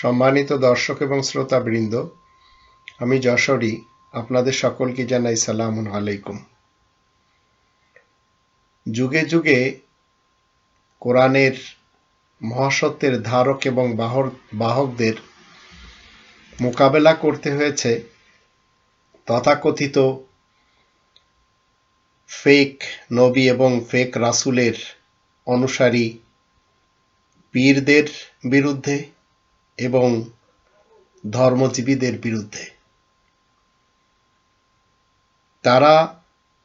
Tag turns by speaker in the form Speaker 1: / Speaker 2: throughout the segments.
Speaker 1: সম্মানিত দর্শক এবং শ্রোতাবৃন্দ, আমি যশোরী, আপনাদের সকলকে জানাই সালাম আলাইকুম। যুগে যুগে কোরআনের মহাসত্যের ধারক এবং বাহর, বাহকদের মোকাবেলা করতে হয়েছে তথাকথিত ফেক নবী এবং ফেক রাসূলের অনুসারী পীরদের বিরুদ্ধে। এবং ধর্মজীবীদের বিরুদ্ধে। তারা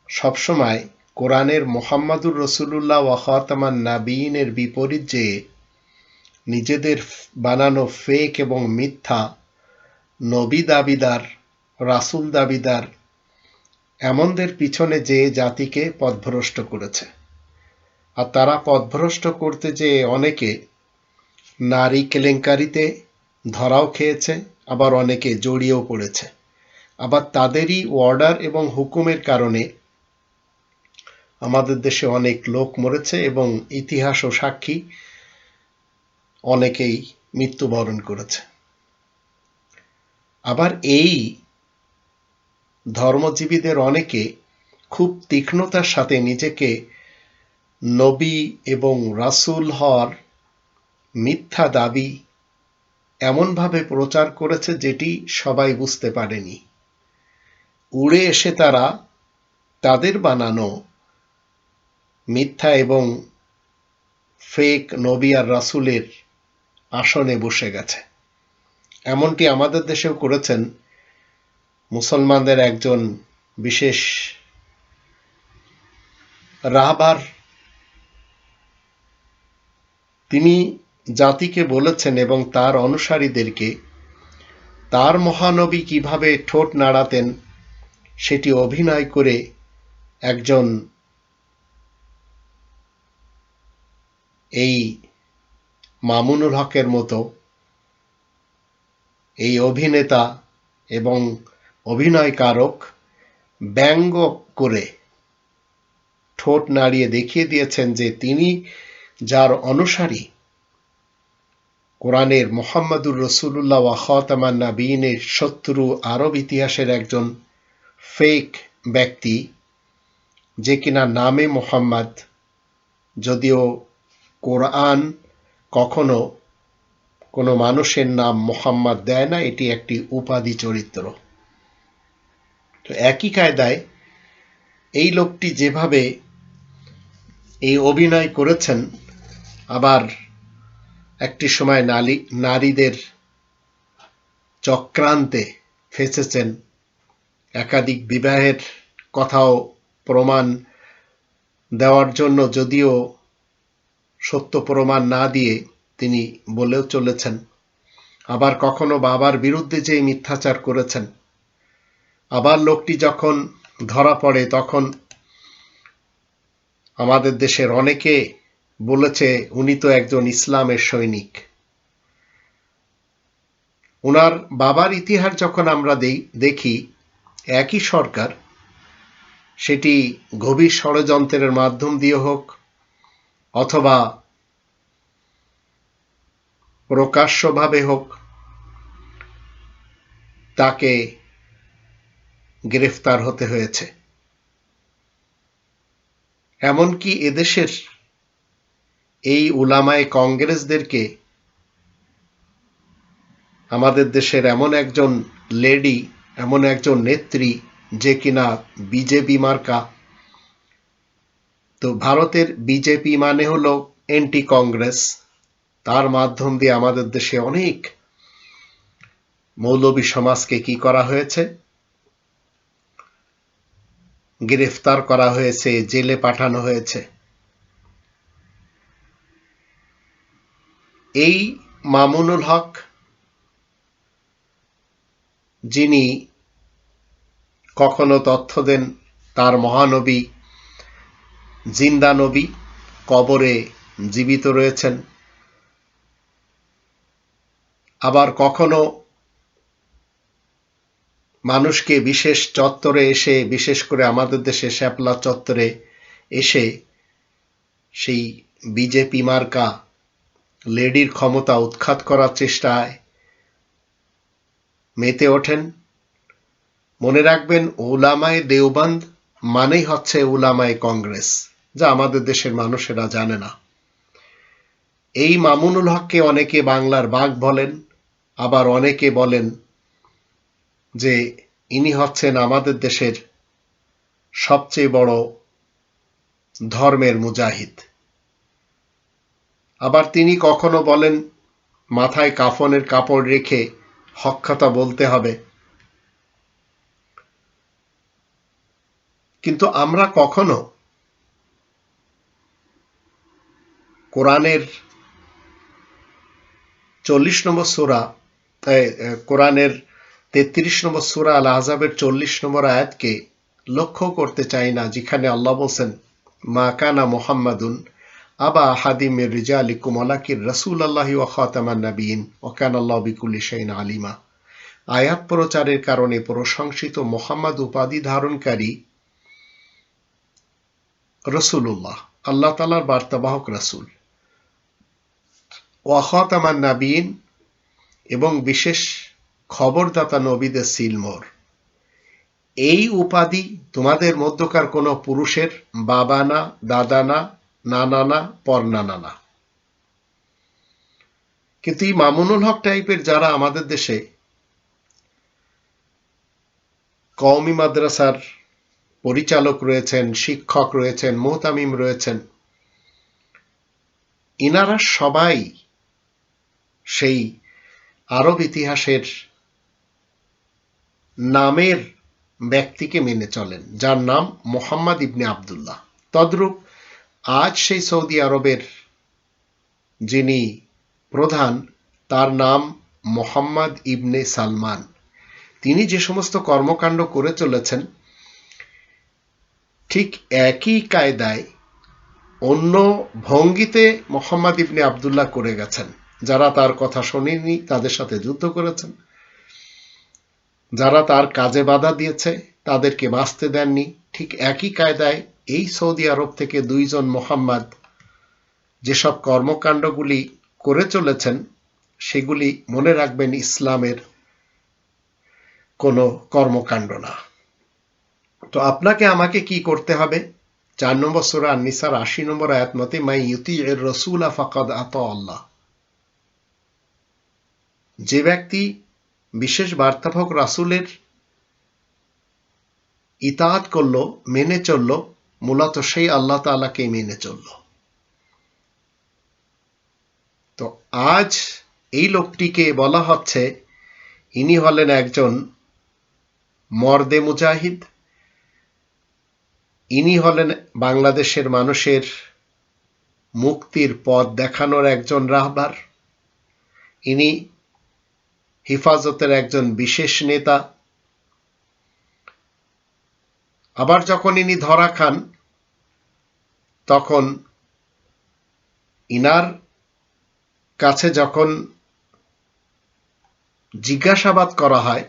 Speaker 1: সবসময় কোরআনের মোহাম্মদুর রসুলুল্লাহ ওয়াখাতামান নাবিনের বিপরীত যে নিজেদের বানানো ফেক এবং মিথ্যা নবী দাবিদার, রাসূল দাবিদার এমনদের পিছনে যে জাতিকে পথভ্রষ্ট করেছে। আর তারা পথভ্রষ্ট করতে যে অনেকে নারী কেলেঙ্কারিতে ধরাও খেয়েছে, আবার অনেকে জড়িয়েও পড়েছে। আবার তাদেরই অর্ডার এবং হুকুমের কারণে আমাদের দেশে অনেক লোক মরেছে এবং ইতিহাস ও সাক্ষী অনেকেই মৃত্যুবরণ করেছে। আবার এই ধর্মজীবীদের অনেকে খুব তীক্ষ্ণতার সাথে নিজেকে নবী এবং রাসূল হওয়ার মিথ্যা দাবি এমনভাবে প্রচার করেছে যেটি সবাই বুঝতে পারেনি। উড়ে এসে তারা তাদের বানানো মিথ্যা এবং ফেক নবী আর রাসূলের আসনে বসে গেছে। এমনটি আমাদের দেশেও করেছেন মুসলমানদের একজন বিশেষ রাহবার। তিনি জাতিকে বলেছেন এবং তার অনুসারীদেরকে, তার মহানবী কীভাবে ঠোঁট নাড়াতেন সেটি অভিনয় করে একজন এই মামুনুল হকের মতো এই অভিনেতা এবং অভিনয়কারক ব্যঙ্গ করে ঠোঁট নাড়িয়ে দেখিয়ে দিয়েছেন যে তিনি যার অনুসারী কোরআনের মোহাম্মদুর রসুল্লাহ ওয়াখাতামান নাবিনের শত্রু আরব ইতিহাসের একজন ফেক ব্যক্তি যে কিনা নামে মোহাম্মদ, যদিও কোরআন কখনো কোনো মানুষের নাম মোহাম্মদ দেয় না, এটি একটি উপাধি চরিত্র। তো একই কায়দায় এই লোকটি যেভাবে এই অভিনয় করেছেন, আবার একটি সময় নারী নারীদের চক্রান্তে ফেসেছেন। একাধিক বিবাহের কথাও প্রমাণ দেওয়ার জন্য যদিও সত্য প্রমাণ না দিয়ে তিনি বলেও চলেছেন। আবার কখনো বাবার বিরুদ্ধে যে মিথ্যাচার করেছেন। আবার লোকটি যখন ধরা পড়ে, তখন আমাদের দেশের অনেকে বলেছে, উনি তো একজন ইসলামের সৈনিক। ওনার বাবার ইতিহাস যখন আমরা দেখি, একই সরকার, সেটি গভীর ষড়যন্ত্রের মাধ্যম দিয়ে হোক, অথবা প্রকাশ্যভাবে হোক, তাকে গ্রেফতার হতে হয়েছে। এমনকি এদেশের এই উলামায় কংগ্রেসদেরকে আমাদের দেশের এমন একজন লেডি, এমন একজন নেত্রী যে কিনা বিজেপি মার্কা। তো ভারতের বিজেপি মানে হলো এন্টি কংগ্রেস। তার মাধ্যম দিয়ে আমাদের দেশে অনেক মৌলবী সমাজকে কি করা হয়েছে? গ্রেফতার করা হয়েছে, জেলে পাঠানো হয়েছে। এই মামুনুল হক, যিনি কখনো তথ্য দেন তার মহানবী জিন্দা নবী, কবরে জীবিত রয়েছেন। আবার কখনো মানুষকে বিশেষ চত্বরে এসে, বিশেষ করে আমাদের দেশে শ্যাপলা চত্বরে এসে সেই বিজেপি মার্কা লেডির ক্ষমতা উৎখাত করার চেষ্টায় মেতে ওঠেন। মনে রাখবেন, ওলামায় দেওবন্দ মানেই হচ্ছে ওলামায় কংগ্রেস, যা আমাদের দেশের মানুষেরা জানে না। এই মামুনুল হককে অনেকে বাংলার বাঘ বলেন, আবার অনেকে বলেন যে ইনি হচ্ছেন আমাদের দেশের সবচেয়ে বড় ধর্মের মুজাহিদ। আবার তিনি কখনো বলেন, মাথায় কাফনের কাপড় রেখে হক কথা বলতে হবে। কিন্তু আমরা কখনো কোরআনের চল্লিশ নম্বর সুরা কোরআনের তেত্রিশ নম্বর সুরা আল আজাবের চল্লিশ নম্বর আয়াতকে লক্ষ্য করতে চাই না, যেখানে আল্লাহ বলছেন, মা কানা মোহাম্মদুন আবা আলাকির রসুল আলিমা। আয়াত প্রচারের কারণে প্রশংসিত মোহাম্মদ উপাধি ধারণকারী রসুল্লাহ আল্লাহ তালার বার্তাবাহক রসুল। ওয়াখাতামান নাবিন এবং বিশেষ খবরদাতা নবীদের সিলমোর এই উপাধি তোমাদের মধ্যকার কোনো পুরুষের বাবা না, দাদা না নানা না পরনানা না কিন্তু এই মামুনুল হক টাইপের যারা আমাদের দেশে, কওমি মাদ্রাসার পরিচালক রয়েছেন, শিক্ষক রয়েছেন, মোহতামিম রয়েছেন, ইনারা সবাই সেই আরব ইতিহাসের নামের ব্যক্তিকে মেনে চলেন, যার নাম মোহাম্মদ ইবনে আবদুল্লাহ। তদ্রূপ আজ সেই সৌদি আরবের যিনি প্রধান, তার নাম মোহাম্মদ ইবনে সালমান। তিনি যে সমস্ত কর্মকাণ্ড করে চলেছেন, ঠিক একই কায়দায় অন্য ভঙ্গিতে মোহাম্মদ ইবনে আবদুল্লাহ করে গেছেন। যারা তার কথা শোনেনি তাদের সাথে যুদ্ধ করেছেন। যারা তার কাজে বাধা দিয়েছে, তাদেরকে বাঁচতে দেননি। ঠিক একই কায়দায় এই সৌদি আরব থেকে দুইজন মোহাম্মদ যেসব কর্মকাণ্ডগুলি করে চলেছেন, সেগুলি মনে রাখবেন ইসলামের কোনো কর্মকাণ্ড না। তো আপনাকে আমাকে কি করতে হবে? চার নম্বর সুরা নিসার আশি নম্বর আয়াত মতে, মাই ইউতি এর রসুল ফাকাদ আত আল্লাহ। যে ব্যক্তি বিশেষ বার্তাভক রাসুলের ইতাহাত করল, মেনে চলল মূলত সেই আল্লাহ তালাকে মেনে চলল। তো আজ এই লোকটিকে বলা হচ্ছে, ইনি হলেন একজন মর্দে মুজাহিদ, ইনি হলেন বাংলাদেশের মানুষের মুক্তির পথ দেখানোর একজন রাহবার, ইনি হিফাজতের একজন বিশেষ নেতা আবার যখন ইনি ধরা খান, তখন ইনার কাছে যখন জিজ্ঞাসাবাদ করা হয়,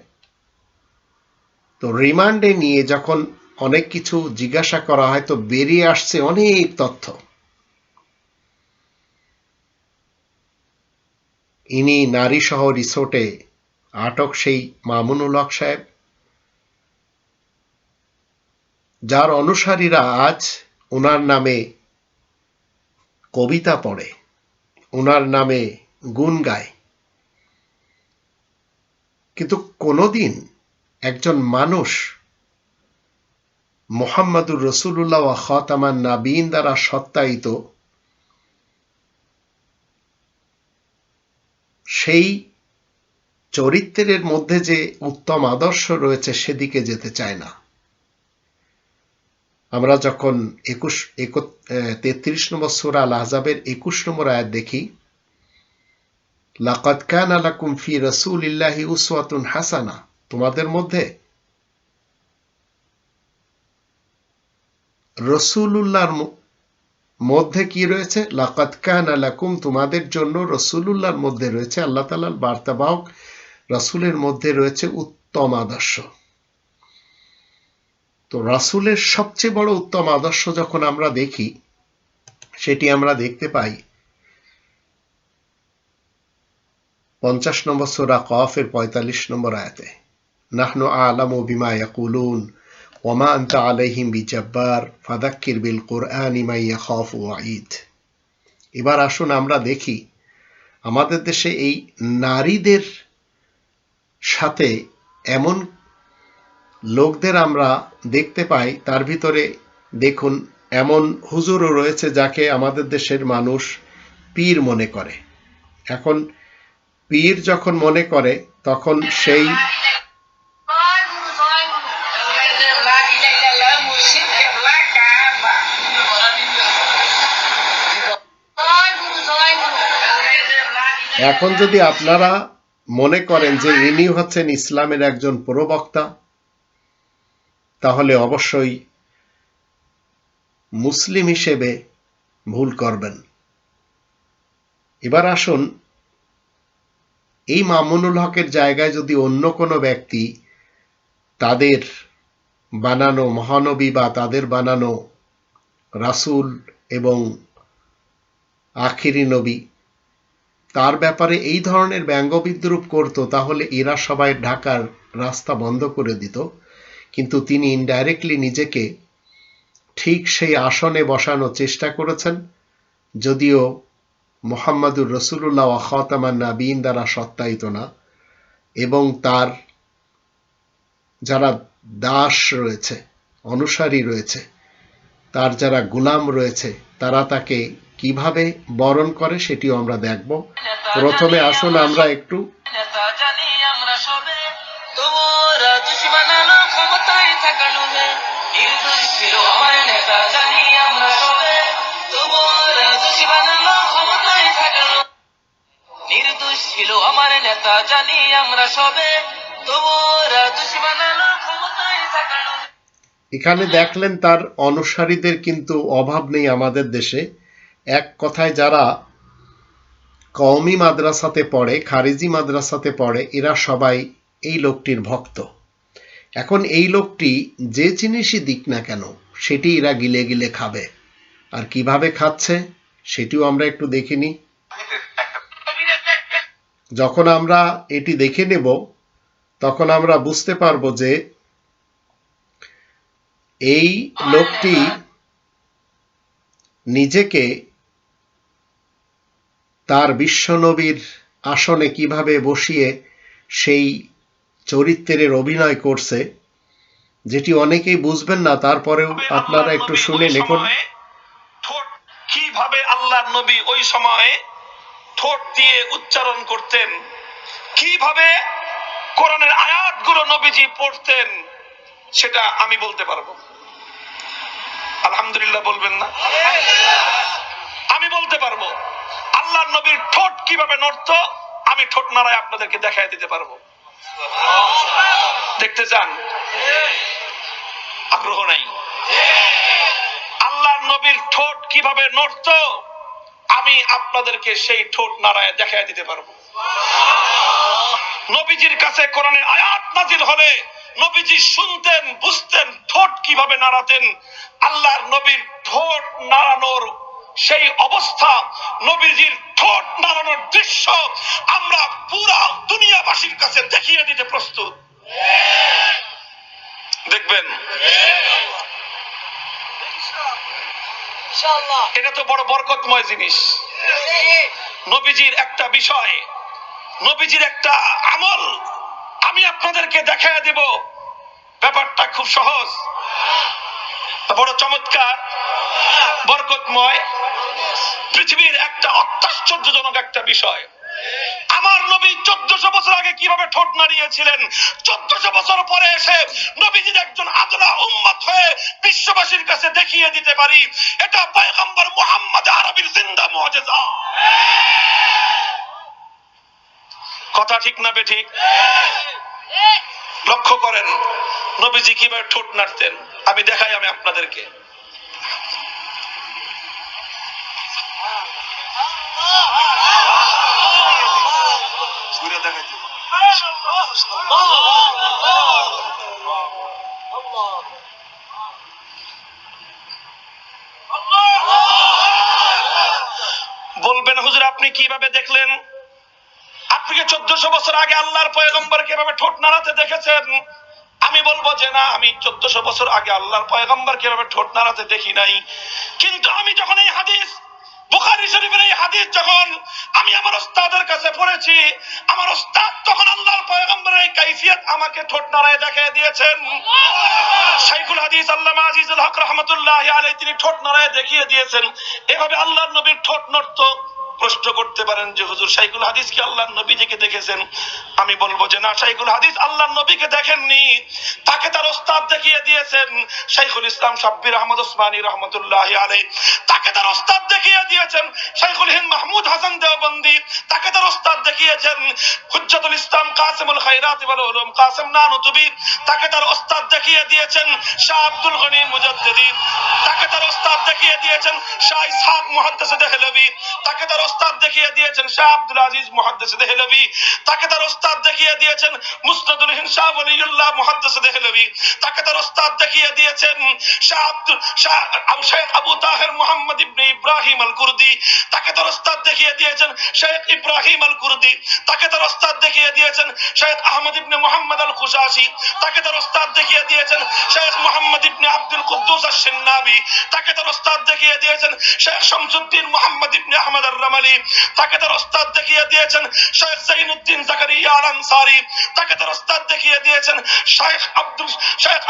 Speaker 1: তো রিমান্ডে নিয়ে যখন অনেক কিছু জিজ্ঞাসা করা হয়, তো বেরিয়ে আসছে অনেক তথ্য। ইনি নারী সহ রিসোর্টে আটক সেই মামুনুল হক সাহেব। যার অনুসারীরা আজ ওনার নামে কবিতা পড়ে ওনার নামে গুণ গায়। কিন্তু কোনোদিন একজন মানুষ মোহাম্মদুর রসুল্লাহ খতামান নাবিন দ্বারা সত্যায়িত, সেই চরিত্রের মধ্যে যে উত্তম আদর্শ রয়েছে সেদিকে যেতে চায় না। আমরা যখন একুশ তেত্রিশ নম্বর সুরা আল আজাবের একুশ নম্বর আয়াত দেখি, লাকাদ কান আলাকুম ফি রসুল ইল্লাহি উসওয়াতুন হাসানা। তোমাদের মধ্যে রসুল্লাহর মধ্যে কি রয়েছে? লাকাত কান আলাকুম তোমাদের জন্য রসুলুল্লাহর মধ্যে রয়েছে, আল্লাহ তালার বার্তাবাহক রাসুলের মধ্যে রয়েছে উত্তম আদর্শ। তো রাসুলের সবচেয়ে বড় উত্তম আদর্শ যখন আমরা দেখি, সেটি আমরা দেখতে পাই পঞ্চাশ নম্বর সোরা কফের পঁয়তাল্লিশ নম্বর আয়াতে। নাহনু আলামু বিমা ইয়াকুলুন ওমা আনতা বিজাব্বার, ফাদাক্কির বিল কোরআন ইমা ইয়াখাফ ওয়াঈদ। এবার আসুন আমরা দেখি, আমাদের দেশে এই নারীদের সাথে এমন লোকদের আমরা দেখতে পাই, তার ভিতরে দেখুন, এমন হুজুরও রয়েছে যাকে আমাদের দেশের মানুষ পীর মনে করে। এখন পীর যখন মনে করে, তখন সেই এখন যদি আপনারা মনে করেন যে ইনি হচ্ছেন ইসলামের একজন প্রবক্তা তাহলে অবশ্যই মুসলিম হিসেবে ভুল করবেন। এবার আসুন, এই মামুনুল হকের জায়গায় যদি অন্য কোনো ব্যক্তি তাদের বানানো মহানবী বা তাদের বানানো রাসূল এবং আখিরি নবী, তার ব্যাপারে এই ধরনের ব্যঙ্গ বিদ্রুপ করত, তাহলে এরা সবাই ঢাকার রাস্তা বন্ধ করে দিত। কিন্তু তিনি ইনডাইরেক্টলি নিজেকে ঠিক সেই আসনে বসানোর চেষ্টা করেছেন, যদিও মোহাম্মদুর রসুল্লাহ খতামান নাবিন দ্বারা সত্যায়িত না, এবং তার যারা দাস রয়েছে, অনুসারী রয়েছে, তার যারা গুলাম রয়েছে, তারা তাকে কীভাবে বরণ করে সেটিও আমরা দেখব। প্রথমে আসুন আমরা একটু
Speaker 2: ছিল আমার নেতা জানি আমরা সবে।
Speaker 1: এখানে দেখলেন তার অনুসারীদের কিন্তু অভাব নেই আমাদের দেশে। এক কথায় যারা কওমি মাদ্রাসাতে পড়ে খারিজি মাদ্রাসাতে পড়ে এরা সবাই এই লোকটির ভক্ত। এখন এই লোকটি যে জিনিসই দিক না কেন সেটি এরা গিলে গিলে খাবে। আর কীভাবে খাচ্ছে সেটিও আমরা একটু দেখে নিই। যখন আমরা এটি দেখে নেব তখন আমরা বুঝতে পারব যে এই লোকটি নিজেকে তার বিশ্বনবীর আসনে কীভাবে বসিয়ে সেই চরিত্রের অভিনয় করছে যেটি অনেকেই বুঝবেন না তারপরেও আপনারা একটু শুনে দেখুন
Speaker 3: কীভাবে আল্লাহর নবী ওই সময়ে ঠোঁট দিয়ে উচ্চারণ করতেন। কীভাবে কোরআনের আয়াতগুলো নবীজি পড়তেন, সেটা আমি বলতে পারব। আলহামদুলিল্লাহ বলবেন না? আমি বলতে পারব আল্লাহ নবীর ঠোঁট কীভাবে নড়ত, আমি ঠোঁট নাড়ায় আপনাদেরকে দেখায় দিতে পারব। দেখতে চান? আগ্রহ নাই? আল্লাহর নবীর ঠোঁট কীভাবে নড়ত আমি আপনাদেরকে সেই ঠোঁট নাড়ায় দেখায় দিতে পারব। নবীজির কাছে কোরআনের আয়াত নাজিল হলে নবীজি শুনতেন, বুঝতেন ঠোঁট কীভাবে নাড়াতেন। আল্লাহর নবীর ঠোঁট নাড়ানোর সেই অবস্থা, নবীজির ঠোঁট নাড়ানোর দৃশ্য আমরা পুরা দুনিয়াবাসীর কাছে দেখিয়ে দিতে প্রস্তুত। দেখবেন এটা তো বড় বরকতময় জিনিস। নবীজির একটা বিষয়, নবীজির একটা আমল আমি আপনাদেরকে দেখায় দেব। ব্যাপারটা খুব সহজ। বড় চমৎকার, বরকতময়। পৃথিবীর একটা অত্যাশ্চর্যজনক একটা বিষয়। চোদ্দশো বছর আগে কীভাবে ঠোঁট নাড়িয়েছিলেন? চোদ্দশো বছর পরে এসে নবীজির একজন আদলা উম্মত হয়ে বিশ্ববাসীর কাছে দেখিয়ে দিতে পারি, এটা পয়গম্বর মোহাম্মদ আরবির জিন্দা মুআজিজা কথা ঠিক না বেঠিক? লক্ষ্য করেন, নবীজি কীভাবে ঠোঁট নাড়তেন। আমি দেখাই আমি আপনাদেরকে। বলবেন, হুজুর, আপনি কীভাবে দেখলেন? আপনি কি চোদ্দশো বছর আগে আল্লাহর পয়গম্বরকে কীভাবে ঠোঁট নাড়াতে দেখেছেন? আমি বলব যে না, আমি চোদ্দশো বছর আগে আল্লাহর পয়গম্বর কীভাবে ঠোঁট নাড়াতে দেখি নাই। কিন্তু আমি যখন এই হাদিস বুখারী শরীফের এই হাদিস যখন আমি আমার ওস্তাদের কাছে পড়েছি, আমার ওস্তাদ তখন আল্লাহর পয়গম্বরের এই কাইফিয়ত আমাকে ঠোঁট নাড়ায় দেখিয়ে দিয়েছেন। শাইখুল হাদিস আল্লামা আজিজুল হক রহমতুল্লাহ আলাই তিনি ঠোঁট নাড়ায় দেখিয়ে দিয়েছেন। এভাবে আল্লাহর নবীর ঠোঁট নড়তো। প্রশ্ন করতে পারেন যে, হুজুর, শাইখুল হাদিস কি আল্লাহর নবীজিকে দেখেছেন? আমি বলব যে, না, শাইখুল হাদিস আল্লাহর নবীকে দেখেননি। তাকে তার ওস্তাদ দেখিয়ে দিয়েছেন। শাইখুল ইসলাম সাব্বির আহমদ ওসমানী রহমতুল্লাহ আলাই তাকে তার ওস্তাদ দেখিয়ে দিয়েছেন শাইখুল হিন্দ মাহমুদ হাসান দেওবন্দি। তাকে তার ওস্তাদ দেখিয়েছেন হুজ্জাতুল ইসলাম কাসিমুল খাইরাত ওয়াল উলুম কাসিম নানুতুবি। তাকে তার ওস্তাদ দেখিয়ে দিয়েছেন শাহ আব্দুল গনি মুজাদ্দিদি। তাকে তার ওস্তাদ দেখিয়ে দিয়েছেন শাহ ইসহাক মুহাদ্দিস দেহলভি তাকে তার ওস্তাদ দেখিয়ে দিয়েছেন শাহ আব্দুল আজিজ মুহাদ্দিস দেহলভি। তাকে তার ওস্তাদ দেখিয়ে দিয়েছেন মুসনাদুল হিন্দ শাহ ওয়ালিউল্লাহ মুহাদ্দিস দেহলভি। তাকে তার ওস্তাদ দেখিয়ে দিয়েছেন শাহ আব্দুল শাহ শেখ আবু তাহের মোহাম্মদ ইবনে ইব্রাহিম আল কুরদি তাকে তার ওস্তাদ দেখিয়ে দিয়েছেন শেখ ইব্রাহিম আল কুরদি তাকে তার ওস্তাদ দেখিয়ে দিয়েছেন শেখ আহমদ ইবনে মোহাম্মদ আল খুশাসি তাকে তার ওস্তাদ দেখিয়ে দিয়েছেন শেখ মোহাম্মদ ইবনে আব্দুল কুদ্দুস আশ-সিন্নাবি তাকে তার ওস্তাদ দেখিয়ে দিয়েছেন শেখ শামসুদ্দিন মোহাম্মদ ইবনে আহমদ আর রামালি তাকে তার ওস্তাদ দেখিয়ে দিয়েছেন শেখ জাইনুদ্দিন জাকারিয়া আল আনসারি তাকে তার ওস্তাদ দেখিয়ে দিয়েছেন শেখ আব্দুল, শেখ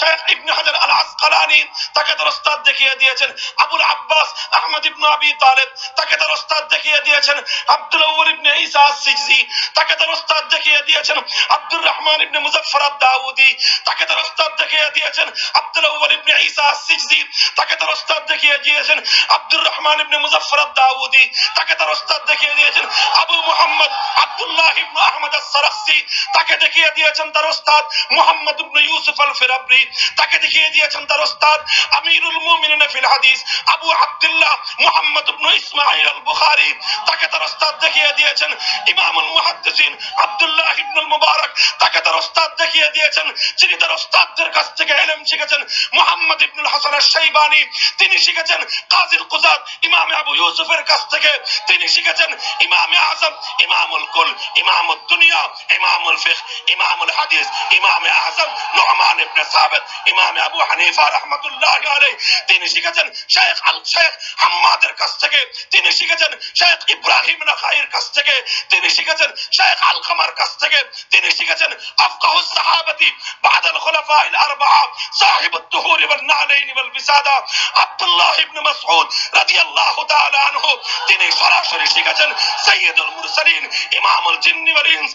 Speaker 3: শেখ ইবনে হাজার আল আসকালানি তাকে তার ওস্তাদ দেখিয়ে দিয়েছেন আবুল আব্বাস আহমদ ইবনে আবি তালেব। তাকে তার ওস্তাদ দেখিয়ে দিয়েছেন আব্দুল আউয়াল ইবনে ঈসা আস-সিজজি তাকে তার ওস্তাদ দেখিয়ে দিয়েছেন আব্দুর রহমান ইবনে মুজাফফর আদ-দাউদি। তাকে তার ওস্তাদ দেখিয়ে দিয়েছেন আব্দুল আউয়াল ইবনে ঈসা আস-সিজজি তাকে তার ওস্তাদ দেখিয়ে দিয়েছেন আব্দুর রহমান ইবনে মুজাফফর আদ-দাউদি। তাকে তার ওস্তাদ দেখিয়ে দিয়েছেন আবু মুহাম্মদ আব্দুল্লাহ ইবনে আহমদ আস-সারাখসি। তাকে দেখিয়ে দিয়েছেন তার ওস্তাদ মুহাম্মদ ইবনে ইউসুফ আল-ফিরাবরি। তাকে দেখিয়ে দিয়েছেন তার ওস্তাদ আমিরুল মুমিনিন ফিল হাদিস আবু আব্দুল্লাহ মুহাম্মদ ইবনে ইসমাঈল আল বুখারী তাকে তার ওস্তাদ দেখিয়ে দিয়েছেন ইমামুল মুহাদ্দিসিন আব্দুল্লাহ ইবনুল মুবারক। তাকে তার ওস্তাদ দেখিয়ে দিয়েছেন যিনি তার ওস্তাদদের কাছ থেকে ইলম শিখেছেন মুহাম্মদ ইবনুল হাসান আশ-শাইবানি। তিনি শিখেছেন কাজীর কুজাত ইমাম আবু ইউসুফের কাছ থেকে তিনি শিখেছেন ইমামে আজম ইমামুল কুল ইমামুদ দুনিয়া ইমামুল ফিকহ ইমামুল হাদিস ইমামে আজম নুহমান ইবনে সাবিত ইমামে আবু হানিফা রাহমাতুল্লাহ আলাইহি তিনি শিখেছেন শেখ আল শেখ হাম্মাদের কাছ থেকে তিনি শিখেছেন শেখ ইব্রাহিম নাখাইর কাছ থেকে তিনি শিখেছেন শেখ আলকামার কাছ থেকে তিনি শিখেছেন আফকাহুস সাহাবাতি بعد الخلفاء الأربعة صاحب الطهور والنعلين والبسادة আব্দুল্লাহ ইবনে মাসউদ রাদিয়াল্লাহু তাআলা আনহু তিনি সরাসরি শিখেছেন সাইয়্যিদুল মুরসালিন, ইমামুল জিন্নি ওয়াল ইনস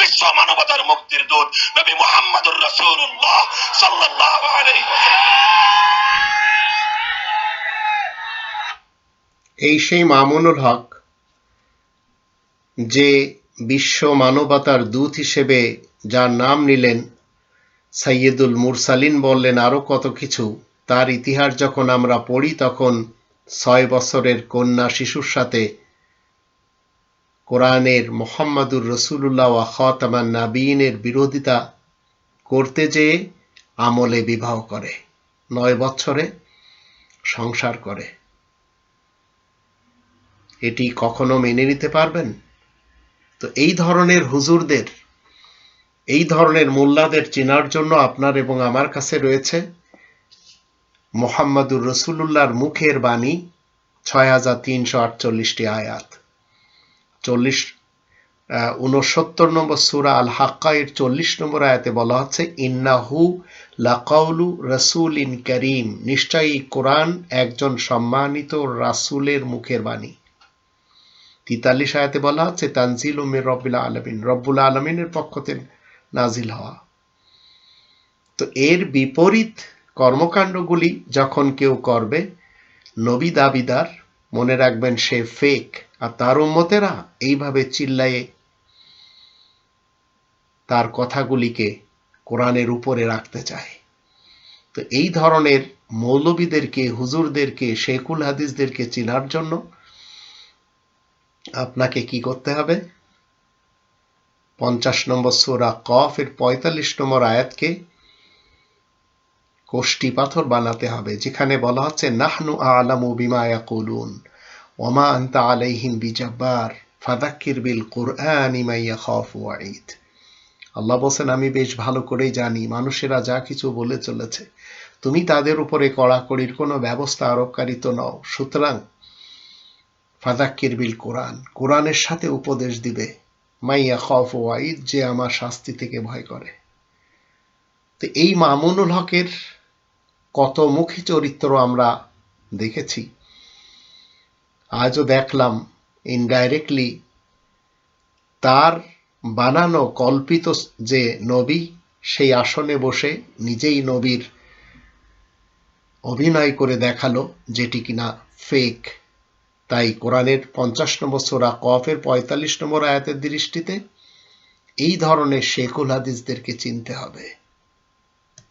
Speaker 3: বিশ্ব মানবতার মুক্তির দূত, নবী মুহাম্মদুর রাসূলুল্লাহ সাল্লাল্লাহু আলাইহি
Speaker 1: এই সেই মামুনুল হক, যে বিশ্ব মানবতার দূত হিসেবে যার নাম নিলেন সাইয়্যিদুল মুরসালিন বললেন আরও কত কিছু, তার ইতিহাস যখন আমরা পড়ি তখন ছয় বছরের কন্যা শিশুর সাথে কোরআনের মোহাম্মদুর রসুল্লাহ খতামান নাবিনের বিরোধিতা করতে যেয়ে আমলে বিবাহ করে, নয় বছরে সংসার করে। এটি কখনো মেনে নিতে পারবেন? তো এই ধরনের হুজুরদের, এই ধরনের মোল্লাদের চেনার জন্য আপনার এবং আমার কাছে রয়েছে মোহাম্মদুর রসুল্লাহর মুখের বাণী ছয় হাজার তিনশো আটচল্লিশটি আয়াত। চল্লিশ উনসত্তর নম্বর সুরা আল হাক্কা এর চল্লিশ নম্বর আয়াতে বলা হচ্ছে, ইন্নাহু লাকাউলু রসুল ইন করিম। নিশ্চয়ই কোরআন একজন সম্মানিত রাসূলের মুখের বাণী। তিতাল্লিশ আয়াতে বলা হচ্ছে, তানজিল উমির রব্বুল আলমিন। রব্বুল আলমিনের পক্ষতে নাজিল হওয়া। তো এর বিপরীত কর্মকাণ্ডগুলি যখন কেউ করবে, নবী দাবিদার মনে রাখবেন সে ফেক আর তার উম্মতেরা এইভাবে চিল্লায়ে তার কথাগুলিকে কোরআনের উপরে রাখতে চায়। তো এই ধরনের মৌলবীদেরকে, হুজুরদেরকে, শেখুল হাদিসদেরকে চেনার জন্য আপনাকে কি করতে হবে? পঞ্চাশ নম্বর সোরা কফ এর পঁয়তাল্লিশ নম্বর আয়াতকে কোষ্টি পাথর বানাতে হবে, যেখানে বলা হচ্ছে, নাহনু আলামু বিমা ইয়াকুলুন ওমা আনতা আলাইহিম বিজাব্বার ফাদাক্কির বিল কুরআন ইমাইয়া খফ ওয়াঈদ। আল্লাহ বলছেন, আমি বেশ ভালো করেই জানি, মানুষেরা যা কিছু বলে চলেছে। তুমি তাদের উপরে কড়াকড়ির কোনো ব্যবস্থা আরোপকারী তো নও। সুতরাং ফাদাক্কির বিল কোরআন, কোরআনের সাথে উপদেশ দিবে মাইয়া খফ ওয়াইদ যে আমার শাস্তি থেকে ভয় করে। তো এই মামুনুল হকের কত মুখী চরিত্র আমরা দেখেছি। আজও দেখলাম ইনডাইরেক্টলি তার বানানো কল্পিত যে নবী, সেই আসনে বসে নিজেই নবীর অভিনয় করে দেখাল যেটি কিনা ফেক তাই কোরআনের পঞ্চাশ নম্বর সোরা কফের পঁয়তাল্লিশ নম্বর আয়াতের দৃষ্টিতে এই ধরনের শেখুল হাদিসদেরকে চিনতে হবে।